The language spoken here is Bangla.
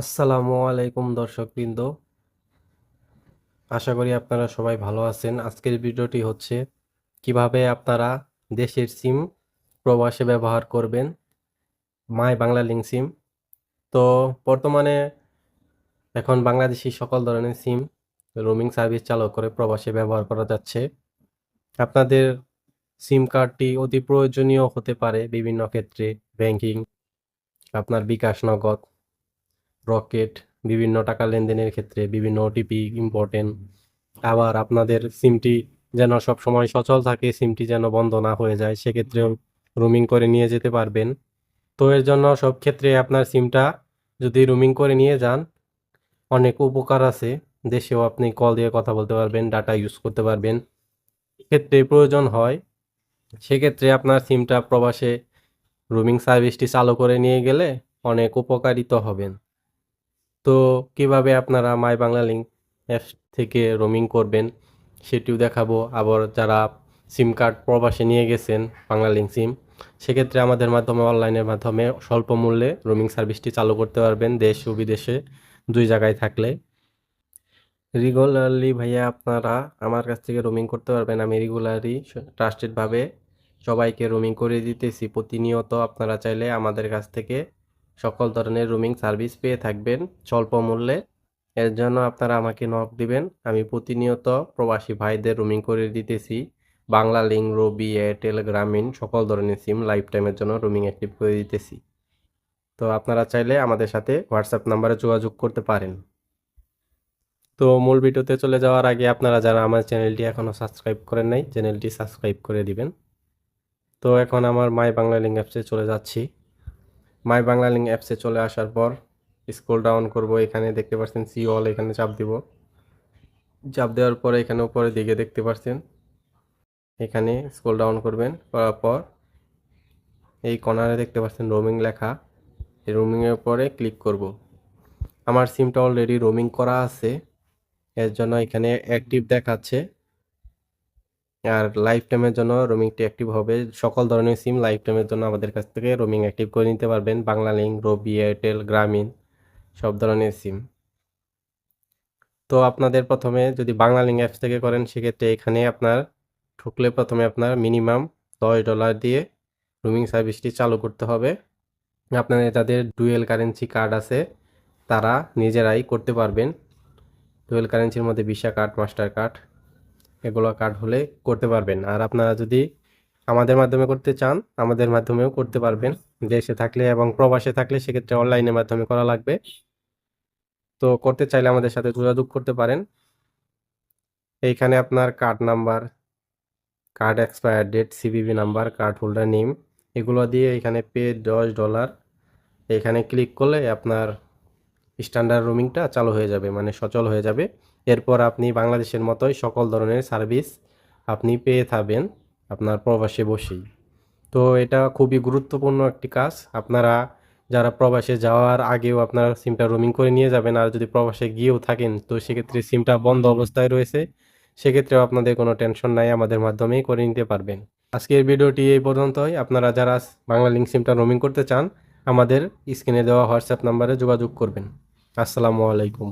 আসসালামু আলাইকুম দর্শকবৃন্দ। আশা করি আপনারা সবাই ভালো আছেন। আজকের ভিডিওটি হচ্ছে, কীভাবে আপনারা দেশের সিম প্রবাসে ব্যবহার করবেন, মাই বাংলা লিঙ্ক সিম। তো বর্তমানে এখন বাংলাদেশি সকল ধরনের সিম রোমিং সার্ভিস চালু করে প্রবাসে ব্যবহার করা যাচ্ছে। আপনাদের সিম কার্ডটি অতি প্রয়োজনীয় হতে পারে বিভিন্ন ক্ষেত্রে, ব্যাংকিং, আপনার বিকাশ নগদ রকেট, বিভিন্ন টাকা লেনদেনের ক্ষেত্রে বিভিন্ন ওটিপি ইম্পর্টেন্ট আবার আপনাদের সিমটি যেন সব সময় সচল থাকে, সিমটি যেন বন্ধ না হয়ে যায়, সেক্ষেত্রেও রোমিং করে নিয়ে যেতে পারবেন। তো এর জন্য সব ক্ষেত্রে আপনার সিমটা যদি রোমিং করে নিয়ে যান, অনেক উপকার আছে। দেশেও আপনি কল দিয়ে কথা বলতে পারবেন ডাটা ইউজ করতে পারবেন। ক্ষেত্রে প্রয়োজন হয়, সেক্ষেত্রে আপনার সিমটা প্রবাসে রোমিং সার্ভিসটি চালু করে নিয়ে গেলে অনেক উপকারিত হবেন। তো কীভাবে আপনারা মাই বাংলা লিঙ্ক অ্যাপস থেকে রোমিং করবেন, সেটিও দেখাবো। আবার যারা সিম কার্ড প্রবাসে নিয়ে গেছেন, বাংলা লিঙ্ক সিম সেক্ষেত্রে আমাদের মাধ্যমে অনলাইনের মাধ্যমে স্বল্প মূল্যে রোমিং সার্ভিসটি চালু করতে পারবেন দেশ ও বিদেশে, দুই জায়গায় থাকলে। রেগুলারলি ভাইয়া আপনারা আমার কাছ থেকে রোমিং করতে পারবেন। আমি রেগুলারলি ট্রাস্টেডভাবে সবাইকে রোমিং করে দিতেছি। প্রতিনিয়ত আপনারা চাইলে আমাদের কাছ থেকে সকল ধরনের রুমিং সার্ভিস পেয়ে থাকবেন। স্বল্প মূল্যে। এর জন্য আপনারা আমাকে নক দিবেন। আমি প্রতিনিয়ত প্রবাসী ভাইদের রুমিং করে দিতেছি। বাংলা লিঙ্ক রবি এয়ারটেল গ্রামীণ সকল ধরনের সিম লাইফ টাইমের জন্য রুমিং অ্যাক্টিভ করে দিতেছি। তো আপনারা চাইলে আমাদের সাথে হোয়াটসঅ্যাপ নাম্বারে যোগাযোগ করতে পারেন। তো মূল ভিডিওতে চলে যাওয়ার আগে আপনারা যারা আমার চ্যানেলটি এখনও সাবস্ক্রাইব করেন নাই, চ্যানেলটি সাবস্ক্রাইব করে দিবেন। তো এখন আমার মাই বাংলা লিঙ্ক অ্যাপসে চলে যাচ্ছি। মাই বাংলা লিঙ্ক অ্যাপসে চলে আসার পর স্ক্রল ডাউন করব, এখানে দেখতে পাচ্ছেন সি অল এখানে চাপ দিব। চাপ দেওয়ার পরে এখানে উপরে দিকে দেখতে পাচ্ছেন এখানে স্ক্রল ডাউন করবেন, করার পর এই কর্নারে দেখতে পাচ্ছেন রোমিং লেখা। এই রোমিংয়ের উপরে ক্লিক করব। আমার সিমটা অলরেডি রোমিং করা আছে, এর জন্য এখানে অ্যাক্টিভ দেখাচ্ছে। আর লাইফ টাইমের জন্য রোমিংটি অ্যাক্টিভ হবে। সকল ধরনের সিম লাইফ টাইমের জন্য আমাদের কাছ থেকে রোমিং অ্যাক্টিভ করে নিতে পারবেন। বাংলা লিঙ্ক রবি এয়ারটেল গ্রামীণ সব ধরনের সিম তো আপনাদের প্রথমে যদি বাংলা লিঙ্ক অ্যাপস থেকে করেন, সেক্ষেত্রে এখানে আপনার ঢুকলে প্রথমে আপনার মিনিমাম দশ ডলার দিয়ে রুমিং সার্ভিসটি চালু করতে হবে। আপনাদের যাদের ডুয়েল কারেন্সি কার্ড আছে, তারা নিজেরাই করতে পারবেন। ডুয়েল কারেন্সির মধ্যে ভিসা কার্ড মাস্টার কার্ড এগুলো কার্ড হলে করতে পারবেন। আর আপনারা যদি আমাদের মাধ্যমে করতে চান, আমাদের মাধ্যমেও করতে পারবেন। দেশে থাকলে এবং প্রবাসে থাকলে সেক্ষেত্রে অনলাইনের মাধ্যমে করা লাগবে। তো করতে চাইলে আমাদের সাথে যোগাযোগ করতে পারেন। এইখানে আপনার card number card expire date CVV number card holder name এগুলো দিয়ে এখানে পে দশ ডলার এখানে ক্লিক করলে আপনার স্ট্যান্ডার্ড রোমিংটা চালু হয়ে যাবে মানে সচল হয়ে যাবে। এরপর আপনি বাংলাদেশের মতোই সকল ধরনের সার্ভিস আপনি পেয়ে থাকবেন আপনার প্রবাসে বসেই। তো এটা খুবই গুরুত্বপূর্ণ একটি কাজ। আপনারা যারা প্রবাসে যাওয়ার আগেও আপনারা সিমটা রোমিং করে নিয়ে যাবেন আর যদি প্রবাসে গিয়েও থাকেন, তো সেক্ষেত্রে সিমটা বন্ধ অবস্থায় রয়েছে। সেক্ষেত্রেও আপনাদের কোনো টেনশন নাই, আমাদের মাধ্যমেই করে নিতে পারবেন। আজকের ভিডিওটি এই পর্যন্তই। আপনারা যারা বাংলা লিঙ্ক সিমটা রোমিং করতে চান, আমাদের স্ক্রিনে দেওয়া হোয়াটসঅ্যাপ নাম্বারে যোগাযোগ করবেন। আসসালামু আলাইকুম।